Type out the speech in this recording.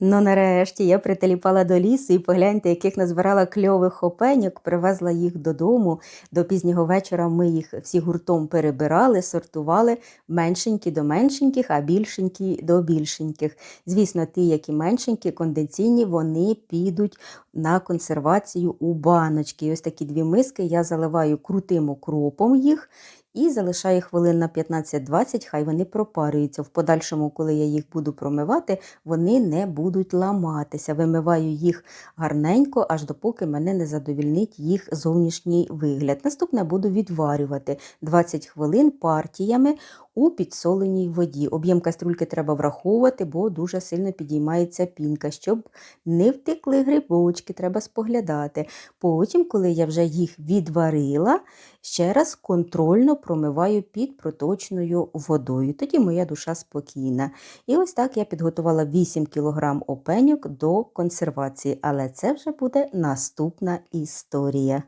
Ну, нарешті я притиліпала до лісу і погляньте, яких назбирала кльових опеньок, привезла їх додому. До пізнього вечора ми їх всі гуртом перебирали, сортували меншенькі до меншеньких, а більшенькі до більшеньких. Звісно, ті, які меншенькі, кондиційні, вони підуть на консервацію у баночки. І ось такі дві миски я заливаю крутим окропом їх. І залишаю хвилин на 15-20, хай вони пропарюються. В подальшому, коли я їх буду промивати, вони не будуть ламатися. Вимиваю їх гарненько, аж допоки мене не задовільнить їх зовнішній вигляд. Наступне буду відварювати 20 хвилин партіями у підсоленій воді. Об'єм каструльки треба враховувати, бо дуже сильно підіймається пінка, щоб не втекли грибочки, треба споглядати. Потім, коли я вже їх відварила, ще раз контрольно промиваю під проточною водою. Тоді моя душа спокійна. І ось так я підготувала 8 кг опеньок до консервації, але це вже буде наступна історія.